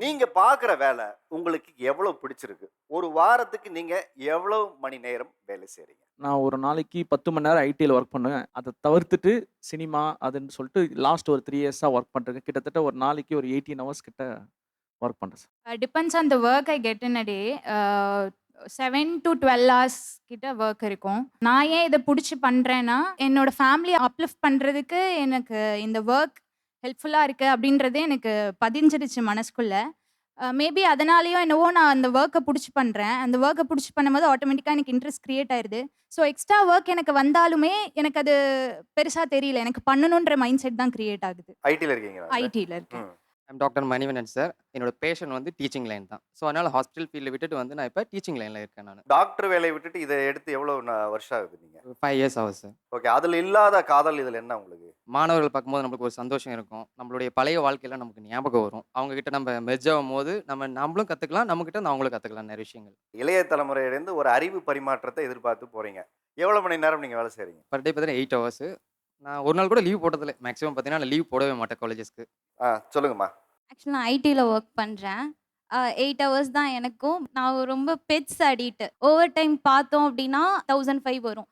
நீங்க பாக்குற வேலை உங்களுக்கு எவ்வளவு பிடிச்சிருக்கு? ஒரு வாரத்துக்கு நீங்க எவ்வளவு மணி நேரம் வேலை செய்றீங்க? நான் ஒரு நாளைக்கு பத்து மணி நேரம் ஐடியில் ஒர்க் பண்ணுவேன். அதை தவிர்த்துட்டு சினிமா அதுன்னு சொல்லிட்டு லாஸ்ட் ஒரு த்ரீ இயர்ஸாக ஒர்க் பண்ணுறேன் கிட்டத்தட்ட ஒரு நாளைக்கு ஒரு எயிட்டீன் ஹவர்ஸ் கிட்ட ஒர்க் பண்ணுறேன் sir. Depends on the work I get in a day seven to twelve hours கிட்ட ஒர்க் இருக்கும். நான் ஏன் இதை பிடிச்சி பண்ணுறேன்னா என்னோட ஃபேமிலியை அப்லிஃப்ட் பண்ணுறதுக்கு எனக்கு இந்த ஒர்க் ஹெல்ப்ஃபுல்லாக இருக்குது அப்படின்றதே எனக்கு பதிஞ்சிடுச்சு மனசுக்குள்ளே. மேபி அதனாலேயோ என்னவோ நான் அந்த ஒர்க்கை பிடிச்சி பண்ணுறேன் அந்த ஒர்க்கை பிடிச்சி பண்ணும்போது ஆட்டோமேட்டிக்காக எனக்கு இன்ட்ரெஸ்ட் க்ரியேட் ஆயிடுது ஸோ எக்ஸ்ட்ரா ஒர்க் எனக்கு வந்தாலுமே எனக்கு அது பெருசாக தெரியல. எனக்கு பண்ணணுன்ற மைண்ட் செட் தான் க்ரியேட் ஆகுது. ஐடில இருக்கீங்களா ஐடியில் இருக்கேன். ஐம் டாக்டர் மணிவண்ணன் சார் என்னோட பேஷன் வந்து டீச்சிங் லைன் தான். ஸோ அதனால் ஹாஸ்பிட்டல் ஃபீல்டில் விட்டுட்டு வந்து நான் இப்போ டீச்சிங் லைனில் இருக்கேன் நான். டாக்டர் வேலையை விட்டுட்டு இதை எடுத்து எவ்வளவு நா- வருஷம் ஆகுது நீங்க? ஃபைவ் இயர்ஸ் ஆகுது சார் ஓகே அதுல இல்லாத காதல் இதுல என்ன உங்களுக்கு? மாணவர்கள் பார்க்கும்போது நம்மளுக்கு ஒரு சந்தோஷம் இருக்கும். நம்மளுடைய பழைய வாழ்க்கையெல்லாம் நமக்கு ஞாபகம் வரும். அவங்க கிட்ட நம்ம மெர்ஜ் ஆகும் போது நம்ம நம்மளும் கற்றுக்கலாம் நம்மக்கிட்ட அவங்களும் கற்றுக்கலாம் நிறைய விஷயங்கள். இளைய தலைமுறையிலேருந்து ஒரு அறிவு பரிமாற்றத்தை எதிர்பார்த்து போறீங்க. எவ்வளவு மணி நேரம் நீங்க வேலை செய்றீங்க? பர் டே பார்த்தீங்கன்னா எயிட் ஹவர்ஸ் நான் ஒரு நாள் கூட லீவ் போட்டதில்லை. மேக்ஸிமம் பார்த்தீங்கன்னா நான் லீவ் போடவே மாட்டேன் காலேஜஸ்க்கு ஆ சொல்லுங்கம்மா. ஆக்சுவலாக நான் ஐடியில் ஒர்க் பண்ணுறேன் எயிட் ஹவர்ஸ் தான் எனக்கும். நான் ரொம்ப பெட்ஸ் அடிக்ட் ஓவர் டைம் பார்த்தோம் அப்படின்னா தௌசண்ட் ஃபைவ் வரும்.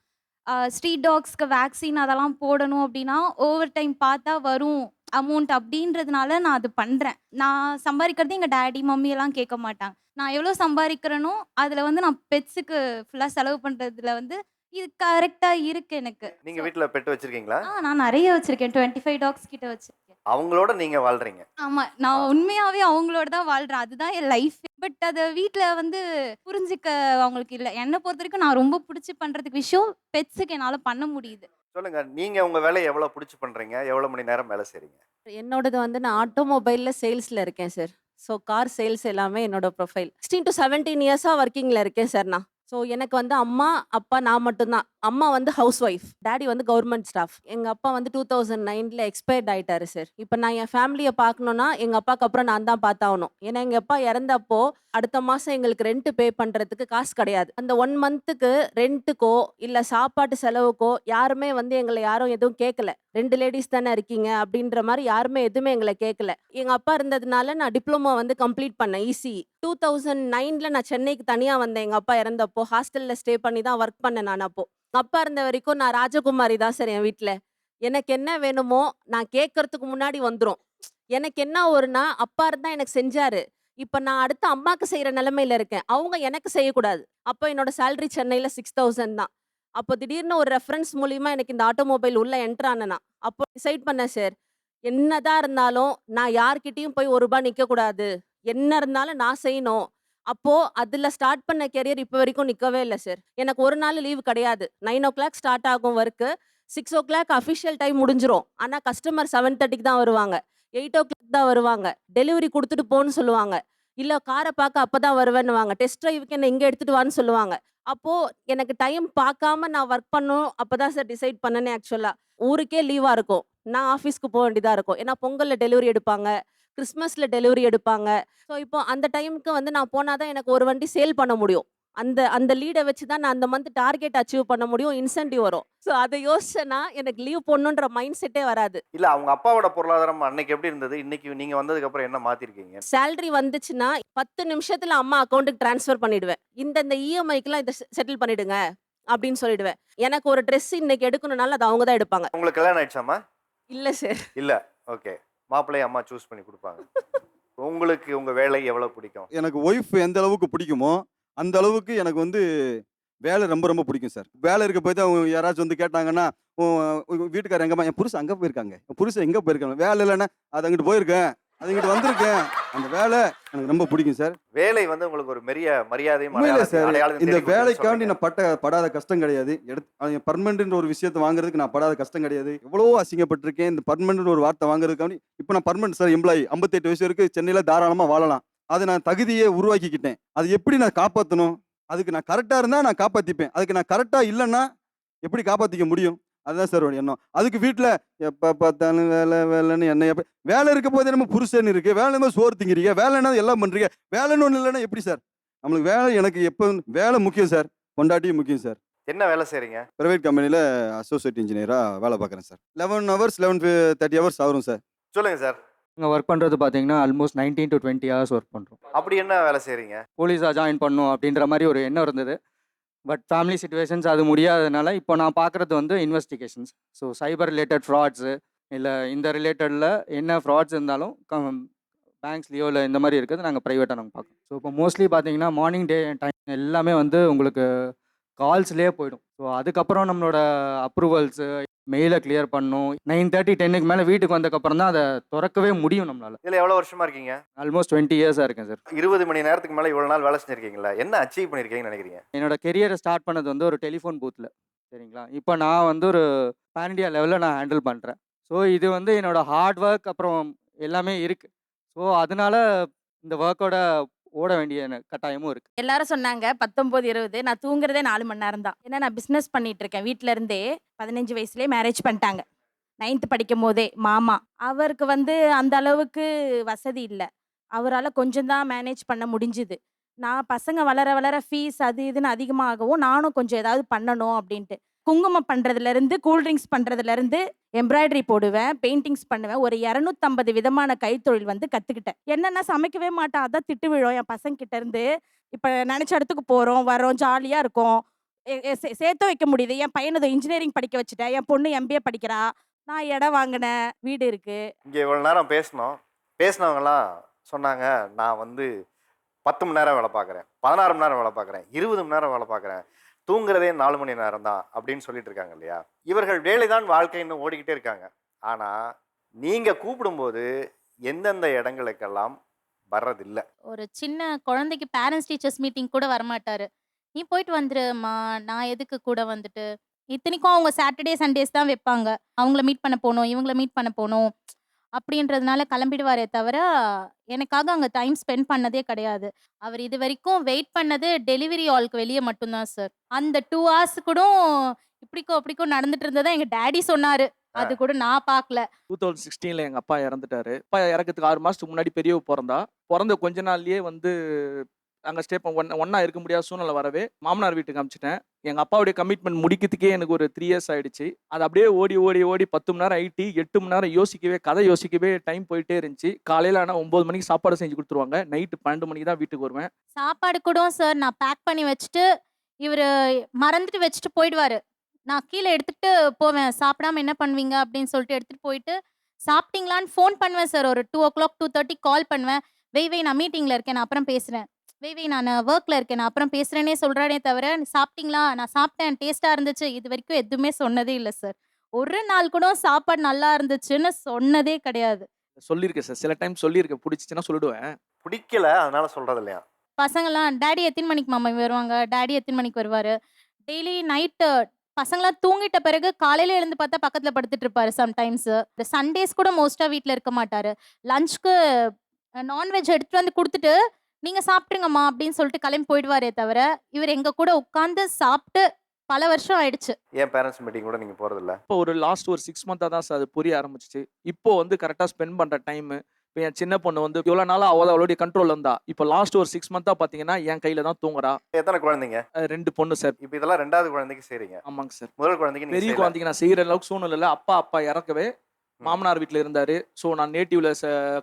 ஸ்ட்ரீட் டாக்ஸ்க்கு வேக்சின் அதெல்லாம் போடணும் அப்படின்னா ஓவர் டைம் பார்த்தா வரும் அமௌண்ட் அப்படின்றதுனால நான் அது பண்ணுறேன் நான் சம்பாதிக்கிறது எங்கள் டேடி மம்மி எல்லாம் கேட்க மாட்டாங்க. நான் எவ்வளோ சம்பாதிக்கிறேனோ அதில் வந்து நான் பெட்ஸுக்கு ஃபுல்லாக செலவு பண்ணுறதுல வந்து இது கரெக்டாக இருக்கு எனக்கு. நீங்க வீட்டுல பெட்டு வச்சிருக்கீங்களா? ஆ நான் நிறைய வச்சுருக்கேன். டுவெண்ட்டி ஃபைவ் டாக்ஸ் கிட்ட வச்சுருக்கேன் அவங்களோட நீங்க வாழ்றீங்க. ஆமா நான் உண்மையாவே அவங்களோட தான் வாழ்றேன். அதுதான் என் லைஃப் பட் அதை வீட்ல வந்து புரிஞ்சுக்க அவங்களுக்கு இல்லை. என்னை பொறுத்த வரைக்கும் நான் ரொம்ப பிடிச்சி பண்றதுக்கு விஷயம் பெட்ஸுக்கு என்னால பண்ண முடியுது. சொல்லுங்க நீங்க உங்க வேலையை எவ்வளவு பிடிச்சி பண்றீங்க? எவ்வளவு மணி நேரம் வேலை செய்றீங்க? என்னோடது வந்து நான் ஆட்டோமொபைலில் சேல்ஸில் இருக்கேன் சார் ஸோ கார் சேல்ஸ் எல்லாமே என்னோட ப்ரொஃபைல் சிக்ஸ்டீன் டு செவன்டீன் இயர்ஸாக ஒர்க்கிங்கில் இருக்கேன் சார் நான். ஸோ எனக்கு வந்து அம்மா அப்பா நான் மட்டும்தான். அம்மா வந்து ஹவுஸ் ஒய்ஃப் டேடி வந்து கவர்மெண்ட் ஸ்டாஃப் எங்கள் அப்பா வந்து டூ தௌசண்ட் நைனில் எக்ஸ்பயர்ட் ஆகிட்டாரு சார் இப்போ நான் என் ஃபேமிலியை பார்க்கணுன்னா எங்கள் அப்பாவுக்கு அப்புறம் நான் தான் பார்த்தாகணும். ஏன்னா எங்கள் அப்பா இறந்தப்போ அடுத்த மாதம் எங்களுக்கு ரெண்ட் பே பண்ணுறதுக்கு காசு கிடையாது. அந்த ஒன் மந்த்துக்கு ரெண்ட்டுக்கோ இல்லை சாப்பாட்டு செலவுக்கோ யாருமே வந்து எங்களை யாரும் எதுவும் கேட்கல ரெண்டு லேடிஸ் தானே இருக்கீங்க அப்படின்ற மாதிரி யாருமே எதுவுமே எங்களை கேட்கல எங்கள் அப்பா இருந்ததுனால நான் டிப்ளமோ வந்து கம்ப்ளீட் பண்ணேன் ஈஸி டூ தௌசண்ட் நைனில் நான் சென்னைக்கு தனியாக வந்தேன் எங்கள் அப்பா இறந்தப்போ. ஹாஸ்டலில் ஸ்டே பண்ணி தான் ஒர்க் பண்ணேன் நான் அப்போ. அப்பா இருந்த வரைக்கும் நான் ராஜகுமாரி தான் சார் என் வீட்டில் எனக்கு என்ன வேணுமோ நான் கேட்கறதுக்கு முன்னாடி வந்துடும் எனக்கு என்ன ஒருனா அப்பா இருந்தால் எனக்கு செஞ்சாரு. இப்போ நான் அடுத்து அம்மாவுக்கு செய்யற நிலமையில இருக்கேன். அவங்க எனக்கு செய்யக்கூடாது. அப்போ என்னோட சேலரி சென்னையில் சிக்ஸ் தௌசண்ட் தான். அப்போ திடீர்னு ஒரு ரெஃபரன்ஸ் மூலியமா எனக்கு இந்த ஆட்டோமொபைல் உள்ளே என்ட்ரு ஆனேனா அப்போ டிசைட் பண்ணேன் சார் என்னதான் இருந்தாலும் நான் யார்கிட்டயும் போய் ஒரு ரூபாய் நிற்கக்கூடாது என்ன இருந்தாலும் நான் செய்யணும். அப்போ அதுல ஸ்டார்ட் பண்ண கெரியர் இப்போ வரைக்கும் நிக்கவே இல்லை சார் எனக்கு ஒரு நாள் லீவு கிடையாது. நைன் ஓ கிளாக் ஸ்டார்ட் ஆகும் ஒர்க்கு six o'clock official time முடிஞ்சிரும். ஆனா கஸ்டமர் செவன் தேர்ட்டிக்கு தான் வருவாங்க. எயிட் ஓ கிளாக் தான் வருவாங்க. டெலிவரி கொடுத்துட்டு போன்னு சொல்லுவாங்க. இல்ல காரை பார்க்க அப்பதான் வருவேன்னுவாங்க. டெஸ்ட் ட்ரைவுக்கு என்ன இங்க எடுத்துட்டு வான்னு சொல்லுவாங்க. அப்போ எனக்கு டைம் பார்க்காம நான் ஒர்க் பண்ணும் அப்பதான் சார் டிசைட் பண்ணனே ஆக்சுவலா ஊருக்கே லீவா இருக்கும். நான் ஆஃபீஸ்க்கு போக வேண்டியதா இருக்கும். ஏன்னா பொங்கல்ல டெலிவரி எடுப்பாங்க. கிறிஸ்மஸ்ல டெலிவரி எடுப்பாங்க. ஸோ இப்போ அந்த டைமுக்கு வந்து நான் போனாதான் எனக்கு ஒரு வண்டி சேல் பண்ண முடியும். அந்த அந்த லீடை வச்சு தான் நான் அந்த மந்த் டார்கெட் அச்சீவ் பண்ண முடியும் இன்சென்டிவ் வரும். ஸோ அதை யோசிச்சேன்னா எனக்கு லீவ் போடணுன்ற மைண்ட் செட்டே வராது. இல்ல அவங்க அப்பாவோட பொருளாதாரம் அன்னைக்கு எப்படி இருந்தது? இன்னைக்கு நீங்க வந்ததுக்கு அப்புறம் என்ன மாத்திருக்கீங்க? சேலரி வந்துச்சுன்னா பத்து நிமிஷத்துல அம்மா அக்கௌண்ட்டுக்கு ட்ரான்ஸ்ஃபர் பண்ணிடுவேன். இந்த இந்த இஎம்ஐக்கெல்லாம் இதை செட்டில் பண்ணிடுங்க அப்படின்னு சொல்லிடுவேன். எனக்கு ஒரு Dress இன்னைக்கு எடுக்கணும்னாலும் அது அவங்க தான் எடுப்பாங்க. உங்களுக்கு கல்யாணம் ஆயிடுச்சாமா இல்ல சார். இல்ல. ஓகே. மாப்பிள்ளைய அம்மா சூஸ் பண்ணி கொடுப்பாங்க. உங்களுக்கு உங்க வேலை எவ்வளவு பிடிக்கும்? எனக்கு ஒய்ஃப் எந்த அளவுக்கு பிடிக்குமோ அந்த அளவுக்கு எனக்கு வந்து வேலை ரொம்ப ரொம்ப பிடிக்கும் சார் வேலை இருக்க போய் தான் அவங்க யாராச்சும் வந்து கேட்டாங்கன்னா வீட்டுக்காரர் எங்கம்மா என் புருஷன் அங்கே போயிருக்காங்க. என் புருஷன் எங்கே போயிருக்காங்க? வேலை இல்லைன்னா அது அங்கிட்டு போயிருக்கேன். அது இங்கிட்டு வந்திருக்கேன். அந்த வேலை எனக்கு ரொம்ப பிடிக்கும் சார். வேலை வந்து உங்களுக்கு ஒரு பெரிய மரியாதையும் உண்மையிலே சார் அடையாளத்தையும் இந்த தேடி வேலைக்காண்டி. நான் பட்ட படாத கஷ்டம் கிடையாது. எடுத்து பர்மனெண்ட் ஒரு விஷயத்தை வாங்குறதுக்கு நான் படாத கஷ்டம் கிடையாது. எவ்வளவோ அசிங்கப்பட்டிருக்கேன். இந்த பர்மனெண்ட் ஒரு வார்த்தை வாங்குறதுக்காண்டி இப்போ நான் பர்மனெண்ட் சார் எம்ப்ளாயி ஐம்பத்தெட்டு வயசு வரைக்கும் சென்னையில் தாராளமாக வாழலாம். அதை நான் தகுதியை உருவாக்கிக்கிட்டேன். அது எப்படி நான் காப்பாற்றணும் அதுக்கு நான் கரெக்டாக இருந்தால் நான் காப்பாற்றிப்பேன் அதுக்கு நான் கரெக்டாக இல்லைன்னா எப்படி காப்பாற்றிக்க முடியும்? அதுதான் சார் ஒரு எண்ணம். அதுக்கு வீட்டில் எப்போ பார்த்தாலும் வேலை வேலைன்னு என்ன எப்போ வேலை இருக்க போதே நம்ம புருஷன் இருக்கு. வேலை இருந்தால் சோறு திங்கிறீங்க. வேலைன்னா எல்லாம் பண்ணுறீங்க வேலைன்னு ஒன்று இல்லைன்னா எப்படி சார்? நம்மளுக்கு வேலை எனக்கு எப்போ வேலை முக்கியம் சார். கொண்டாட்டியும் முக்கியம் சார். என்ன வேலை செய்றீங்க? ப்ரைவேட் கம்பெனியில் அசோசியேட் இன்ஜினியராக வேலை பார்க்குறேன் sir. Eleven hours eleven thirty hours ஆகும் சார். சொல்லுங்க சார். இங்கே ஒர்க் பண்ணுறது பார்த்தீங்கன்னா almost nineteen to twenty hours work பண்ணுறோம் அப்படி என்ன வேலை செய்றீங்க? போலீஸாக ஜாயின் பண்ணணும் அப்படின்ற மாதிரி ஒரு எண்ணம் இருந்தது. பட் ஃபேமிலி சுச்சுவேஷன்ஸ் அது முடியாததுனால இப்போ நான் பார்க்குறது வந்து investigations so cyber related frauds இல்லை இந்த ரிலேட்டடில் என்ன ஃப்ராட்ஸ் இருந்தாலும் பேங்க்ஸ்லேயோ இல்லை இந்த மாதிரி இருக்கிறது நாங்கள் ப்ரைவேட்டாக நாங்கள் பார்க்கணும் ஸோ இப்போ மோஸ்ட்லி பார்த்தீங்கன்னா மார்னிங் டே டைம் எல்லாமே வந்து உங்களுக்கு கால்ஸ்லேயே போயிடும். ஸோ அதுக்கப்புறம் நம்மளோட அப்ரூவல்ஸு மெயிலை கிளியர் பண்ணணும் நைன் தேர்ட்டி டென்னுக்கு மேலே வீட்டுக்கு வந்ததுக்கப்புறம் தான் அதை திறக்கவே முடியும் நம்மளால். இதுல எவ்வளவு வருஷமா இருக்கீங்க? ஆல்மோஸ்ட் டுவெண்ட்டி இயர்ஸாக இருக்கேன் சார் இருபது மணி நேரத்துக்கு மேல இவ்வளவு நாள் வேலை செஞ்சிருக்கீங்களா? என்ன அச்சீவ் பண்ணிருக்கீங்கன்னு நினைக்கிறீங்க? என்னோட கெரியரை ஸ்டார்ட் பண்ணது வந்து ஒரு டெலிஃபோன் பூத்தில் சரிங்களா? இப்போ நான் வந்து ஒரு பேன் இண்டியா லெவலில் நான் ஹேண்டில் பண்ணுறேன் ஸோ இது வந்து என்னோட ஹார்ட் ஒர்க் அப்புறம் எல்லாமே இருக்குது ஸோ அதனால இந்த ஒர்க்கோட ஓட வேண்டிய கட்டாயமும் இருக்குது எல்லாரும் சொன்னாங்க பத்தொம்போது இருபது நான் தூங்குறதே நாலு மணி நேரம் தான் ஏன்னா நான் பிஸ்னஸ் பண்ணிட்டு இருக்கேன் வீட்ல இருந்தே பதினஞ்சு வயசுலேயே மேரேஜ் பண்ணிட்டாங்க. நைன்த்து படிக்கும் போதே மாமா. அவருக்கு வந்து அந்த அளவுக்கு வசதி இல்லை. அவரால் கொஞ்சம் தான் மேனேஜ் பண்ண முடிஞ்சுது. நான் பசங்க வளர வளர ஃபீஸ் அது இதுன்னு அதிகமாகவும் நானும் கொஞ்சம் ஏதாவது பண்ணணும் அப்படின்ட்டு. குங்குமம் பண்ணுறதுலேருந்து கூல்ட்ரிங்க்ஸ் பண்ணுறதுலேருந்து எம்ப்ராய்டரி போடுவேன் பெயிண்டிங்ஸ் பண்ணுவேன். ஒரு இரநூத்தம்பது விதமான கைத்தொழில் வந்து கற்றுக்கிட்டேன் என்னென்னா சமைக்கவே மாட்டேன் அதான் திட்டு விழும். என் பசங்கிட்ட இருந்து இப்போ நினச்ச இடத்துக்கு போகிறோம் வரோம் ஜாலியாக இருக்கும். எ- சேர்த்து வைக்க முடியுது. என் பையனை இன்ஜினியரிங் படிக்க வச்சுட்டேன் என் பொண்ணு எம்பிஏ படிக்கிறா. நான் இடம் வாங்கினேன். வீடு இருக்குது இங்கே இவ்வளோ நேரம் பேசினோம். பேசினவங்கலாம் சொன்னாங்க நான் வந்து பத்து மணி நேரம் வேலை பார்க்குறேன் பதினாறு மணி நேரம் வேலை பார்க்குறேன் இருபது மணி நேரம் வேலை பார்க்குறேன். தூங்குறதே நாலு மணி நேரம் தான் அப்படின்னு சொல்லிட்டு இருக்காங்க இல்லையா? இவர்கள் வேலைதான் வாழ்க்கைன்னு ஓடிக்கிட்டே இருக்காங்க. ஆனால் நீங்கள் கூப்பிடும்போது எந்தெந்த இடங்களுக்கெல்லாம் வர்றதில்ல? ஒரு சின்ன குழந்தைக்கு பேரண்ட்ஸ் டீச்சர்ஸ் மீட்டிங் கூட வரமாட்டாரு. நீ போயிட்டு வந்துருமா நான் எதுக்கு கூட வந்துட்டு? இத்தனைக்கும் அவங்க சாட்டர்டே சண்டேஸ் தான் வைப்பாங்க. அவங்கள மீட் பண்ண போகணும் இவங்கள மீட் பண்ண போகணும். அப்படின்றதுனால கிளம்பிடுவாரே தவிர எனக்காக அங்கே டைம் ஸ்பெண்ட் பண்ணதே கிடையாது. அவர் இது வரைக்கும் வெயிட் பண்ணது டெலிவரி ஆளுக்கு வெளியே மட்டும்தான் சார். அந்த டூ ஹவர்ஸ் கூட இப்படிக்கோ அப்படிக்கோ நடந்துட்டு இருந்ததா எங்க டேடி சொன்னாரு. அது கூட நான் பார்க்கல. டூ தௌசண்ட் சிக்ஸ்டீனில் எங்கள் அப்பா இறந்துட்டாரு. அப்பா இறக்கிறதுக்கு ஆறு மாதத்துக்கு முன்னாடி பெரியவ பிறந்தா. பிறந்த கொஞ்ச நாள்லயே வந்து அங்கே ஸ்டே ஒன் ஒன்றா இருக்க முடியாத சூழ்நிலை வரவே மாமனார் வீட்டுக்கு அமிச்சிட்டேன். எங்கள் அப்பாவுடைய கமிட்மெண்ட் முடிக்கிறதுக்கே எனக்கு ஒரு த்ரீ இயர்ஸ் ஆகிடுச்சு அது அப்படியே ஓடி ஓடி ஓடி பத்து மணி நேரம் ஐடி எட்டு மணி நேரம் யோசிக்கவே கதை யோசிக்கவே டைம் போயிட்டே இருந்துச்சு. காலையில் ஆனால் ஒம்பது மணிக்கு சாப்பாடு செஞ்சு கொடுத்துருவாங்க. நைட்டு பன்னெண்டு மணிக்கு தான் வீட்டுக்கு வருவேன். சாப்பாடு கூட சார் நான் பேக் பண்ணி வச்சுட்டு இவர் மறந்துட்டு வச்சுட்டு போயிடுவாரு. நான் கீழே எடுத்துகிட்டு போவேன். சாப்பிடாம என்ன பண்ணுவீங்க அப்படின்னு சொல்லிட்டு எடுத்துகிட்டு போயிட்டு சாப்பிட்டீங்களான்னு ஃபோன் பண்ணுவேன் சார் ஒரு two o'clock two thirty call பண்ணுவேன். வெய் வெய் நான் மீட்டிங்கில் இருக்கேன். நான் அப்புறம் பேசுகிறேன் வெய் நான் ஒர்க்கில் இருக்கேன். நான் அப்புறம் பேசுகிறேனே சொல்கிறானே தவிர சாப்பிட்டீங்களா? நான் சாப்பிட்டேன். டேஸ்ட்டாக இருந்துச்சு. இது வரைக்கும் எதுவுமே சொன்னதே இல்லை சார் ஒரு நாள் கூட சாப்பாடு நல்லா இருந்துச்சுன்னு சொன்னதே கிடையாது. சொல்லியிருக்கேன் சார் சில டைம் சொல்லியிருக்கேன். பிடிச்சிச்சுன்னா சொல்லிடுவேன். பிடிக்கல. அதனால சொல்றது இல்லையா? பசங்களாம் டேடி எத்தனை மணிக்கு மாமா வருவாங்க? டேடி எத்தனை மணிக்கு வருவார்? டெய்லி நைட்டு பசங்களாம் தூங்கிட்ட பிறகு காலையில எழுந்து பார்த்தா பக்கத்துல படுத்துட்டு இருப்பாரு சம்டைம்ஸ் சண்டேஸ் கூட மோஸ்டா வீட்ல இருக்க மாட்டாரு. லஞ்சுக்கு நான்வெஜ் எடுத்துட்டு வந்து கொடுத்துட்டு நீங்க சாப்பிட்டுருங்கம்மா அப்படின்னு சொல்லிட்டு கிளம்பி போயிடுவாரே தவிர இவர் எங்க கூட உட்காந்து சாப்பிட்டு பல வருஷம் ஆயிடுச்சு. ஏன் பேரண்ட்ஸ் மீட்டிங் கூட நீங்க போறது இல்ல இப்போ ஒரு லாஸ்ட் ஒரு சிக்ஸ் மந்த்தாக தான் சார் அது புரிய ஆரம்பிச்சிச்சு. இப்போ வந்து கரெக்டாக ஸ்பெண்ட் பண்ணுற டைமு இப்போ என் சின்ன பொண்ணு வந்து இவ்வளோ நாளாக அவள் அவளுடைய கண்ட்ரோல் இருந்தா இப்போ லாஸ்ட் ஒரு சிக்ஸ் மந்த்தாக பார்த்தீங்கன்னா என் கையில் தான் தூங்குறா. எத்தனை குழந்தைங்க? ரெண்டு பொண்ணு சார் இப்போ இதெல்லாம் ரெண்டாவது குழந்தைக்கு செய்றீங்க. ஆமாங்க சார் முதல் குழந்தைக்கு பெரிய செய்யல. குழந்தைக்கு நான் செய்கிற அளவுக்கு சூழ்நிலை இல்லை அப்பா அப்பா இறக்கவே மாமனார் வீட்டில் இருந்தார். ஸோ நான் நேட்டிவ்ல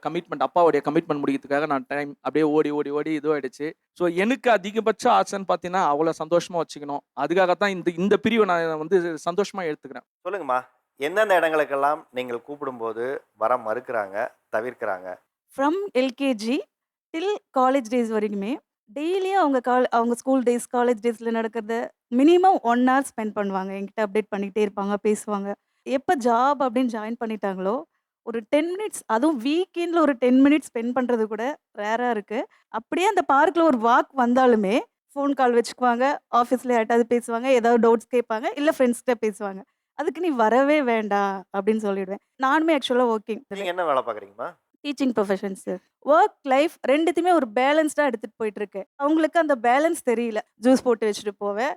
கமிட்மெண்ட் அப்பாவுடைய கமிட்மெண்ட் முடிக்கிறதுக்காக நான் டைம் அப்படியே ஓடி ஓடி ஓடி இதுவாயிடுச்சு. ஸோ எனக்கு அதிகபட்ச ஆசைன்னு பார்த்தீங்கன்னா அவ்வளோ சந்தோஷமாக வச்சுக்கணும். அதுக்காகத்தான் இந்த இந்த பிரிவை நான் வந்து சந்தோஷமாக எடுத்துக்கிறேன். சொல்லுங்கம்மா. எந்தெந்த இடங்களுக்கெல்லாம் நீங்கள் கூப்பிடும்போது வர மறுக்கிறாங்க தவிர்க்கிறாங்க? From LKG till college days வரைக்குமே டெய்லியும் அவங்க கால் அவங்க ஸ்கூல் டேஸ் காலேஜ் டேஸில் நடக்கிறத மினிமம் ஒன் ஹவர் ஸ்பெண்ட் பண்ணுவாங்க. என்கிட்ட அப்டேட் பண்ணிகிட்டே இருப்பாங்க பேசுவாங்க. எப்போ ஜாப் அப்படின்னு ஜாயின் பண்ணிட்டாங்களோ ஒரு டென் மினிட்ஸ் அதுவும் வீக்கெண்டில் ஒரு டென் மினிட்ஸ் ஸ்பெண்ட் பண்ணுறது கூட ரேராக இருக்குது அப்படியே அந்த பார்க்கில் ஒரு வாக் வந்தாலுமே ஃபோன் கால் வச்சுக்குவாங்க ஆஃபீஸில் யார்ட்டாவது பேசுவாங்க ஏதாவது டவுட்ஸ் கேட்பாங்க இல்லை ஃப்ரெண்ட்ஸ்கிட்ட பேசுவாங்க. அதுக்கு நீ வரவே வேண்டாம் அப்படின்னு சொல்லிடுவேன். நானுமே ஆக்சுவலாக ஒர்க்கிங் நீங்க என்ன வேலை பாக்குறீங்கம்மா teaching profession sir work life ரெண்டுத்தையுமே ஒரு பேலன்ஸ்டாக எடுத்துகிட்டு போயிட்டு இருக்கேன் அவங்களுக்கு அந்த பேலன்ஸ் தெரியல. ஜூஸ் போட்டு வச்சுட்டு போவேன்.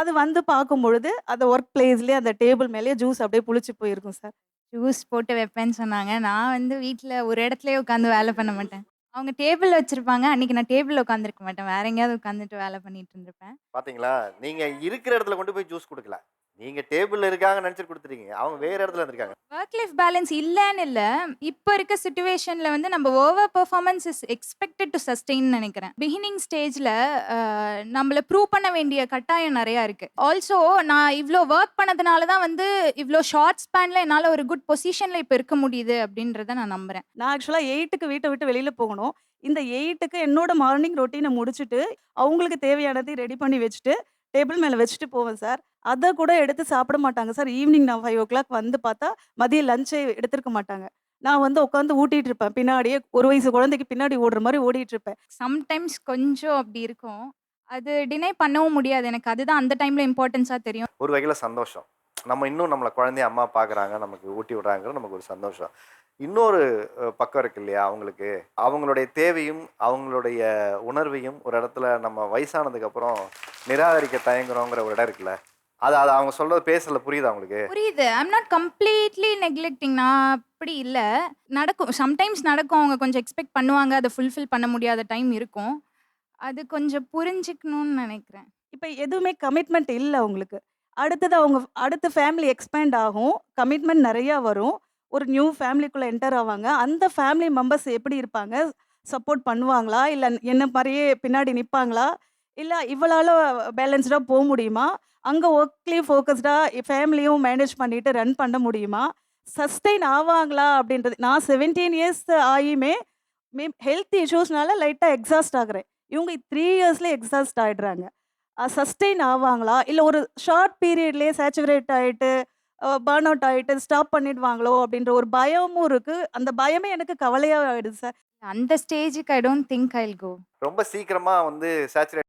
அது வந்து பார்க்கும் பொழுது அந்த ஒர்க் பிளேஸ்லேயே அந்த டேபிள் மேலேயே ஜூஸ் அப்படியே புளிச்சு போயிருக்கும் சார் ஜூஸ் போட்டு வைப்பேன்னு சொன்னாங்க. நான் வந்து வீட்டில் ஒரு இடத்துலயே உட்காந்து வேலை பண்ண மாட்டேன். அவங்க டேபிள் வச்சிருப்பாங்க. அன்னைக்கு நான் டேபிளில் உட்காந்துருக்க மாட்டேன். வேற எங்கேயாவது உட்காந்துட்டு வேலை பண்ணிட்டு இருந்திருப்பேன். பாத்தீங்களா? நீங்க இருக்கிற இடத்துல கொண்டு போய் ஜூஸ் கொடுக்கல. நீங்க டேபிள்ல இருக்காங்க நினைச்சிட்டு கொடுத்துட்டீங்க. அவங்க வேற இடத்துல இருந்திருக்காங்க. ஒர்க் லைஃப் பேலன்ஸ் இல்லைன்னு இல்லை. இப்போ இருக்க சுச்சுவேஷனில் வந்து நம்ம over performance is expected to sustain நினைக்கிறேன். பிகினிங் ஸ்டேஜில் நம்மளை ப்ரூவ் பண்ண வேண்டிய கட்டாயம் நிறையா இருக்குது ஆல்சோ நான் இவ்வளோ ஒர்க் பண்ணதுனால தான் வந்து இவ்வளோ ஷார்ட் ஸ்பேனில் என்னால் ஒரு குட் பொசிஷனில் இப்போ இருக்க முடியுது அப்படின்றத நான் நம்புகிறேன் நான் ஆக்சுவலாக எயிட்டுக்கு வீட்டை விட்டு வெளியில் போகணும். இந்த எயிட்டுக்கு என்னோட மார்னிங் ரொட்டீனை முடிச்சுட்டு அவங்களுக்கு தேவையானதை ரெடி பண்ணி வச்சுட்டு டேபிள் மேலே வச்சுட்டு போவேன் சார். அதை கூட எடுத்து சாப்பிட மாட்டாங்க. சார் ஈவினிங் நான் ஃபைவ் ஓ கிளாக் வந்து பார்த்தா மதிய லஞ்சே எடுத்திருக்க மாட்டாங்க. நான் வந்து உட்காந்து ஊட்டிட்டு இருப்பேன். பின்னாடியே ஒரு வயசு குழந்தைக்கு பின்னாடி ஓடுற மாதிரி ஓடிட்டு இருப்பேன். சம்டைம்ஸ் கொஞ்சம் அப்படி இருக்கும். அது டினை பண்ணவும் முடியாது. எனக்கு அதுதான் அந்த டைமில் இம்பார்ட்டன்ஸாக தெரியும். ஒரு வகையில சந்தோஷம். நம்ம இன்னும் நம்மளை குழந்தைய அம்மா பார்க்குறாங்க நமக்கு ஊட்டி விடுறாங்கிறது நமக்கு ஒரு சந்தோஷம். இன்னொரு பக்கம் இருக்கு இல்லையா அவங்களுக்கு. அவங்களுடைய தேவையும் அவங்களுடைய உணர்வையும் ஒரு இடத்துல நம்ம வயசானதுக்கு அப்புறம் நிராகரிக்க தயங்குறோங்கிற ஒரு இடம் இருக்குல்ல. அது அது அவங்க சொல்றது பேசல புரியுதா அவங்களுக்கு புரியுது. ஐம் நாட் கம்ப்ளீட்லி நெக்லெக்டிங் நான் அப்படி இல்லை. நடக்கும். சம்டைம்ஸ் நடக்கும். அவங்க கொஞ்சம் எக்ஸ்பெக்ட் பண்ணுவாங்க. அதை ஃபுல்ஃபில் பண்ண முடியாத டைம் இருக்கும். அது கொஞ்சம் புரிஞ்சுக்கணும்னு நினைக்கிறேன். இப்போ எதுவுமே கமிட்மெண்ட் இல்லை அவங்களுக்கு அடுத்தது அவங்க அடுத்த ஃபேமிலி எக்ஸ்பேண்ட் ஆகும். கமிட்மெண்ட் நிறையா வரும். ஒரு நியூ ஃபேமிலிக்குள்ளே என்டர் ஆவாங்க. அந்த ஃபேமிலி மெம்பர்ஸ் எப்படி இருப்பாங்க? சப்போர்ட் பண்ணுவாங்களா? இல்லை என்ன மாதிரியே பின்னாடி நிற்பாங்களா இல்லை இவளால் பேலன்ஸ்டாக போக முடியுமா? அங்கே ஒர்க்லேயும் ஃபோக்கஸ்டாக ஃபேமிலியும் மேனேஜ் பண்ணிட்டு ரன் பண்ண முடியுமா? சஸ்டெயின் ஆவாங்களா அப்படின்றது. நான் செவன்டீன் இயர்ஸ் ஆகியுமே மே ஹெல்த் இஷ்யூஸ்னால லைட்டாக எக்ஸாஸ்ட் ஆகுறேன். இவங்க த்ரீ இயர்ஸ்லேயே எக்ஸாஸ்ட் ஆகிடுறாங்க சஸ்டெயின் ஆவாங்களா? இல்லை ஒரு ஷார்ட் பீரியட்லேயே சேச்சுரேட் ஆகிட்டு பர்ன் அவுட் ஆகிட்டு ஸ்டாப் பண்ணிடுவாங்களோ அப்படின்ற ஒரு பயமும் இருக்குது அந்த பயமே எனக்கு கவலையாக ஆகிடுது சார் அந்த ஸ்டேஜுக்கு I don't think I'll go ரொம்ப சீக்கிரமா வந்து சேச்சுரேட்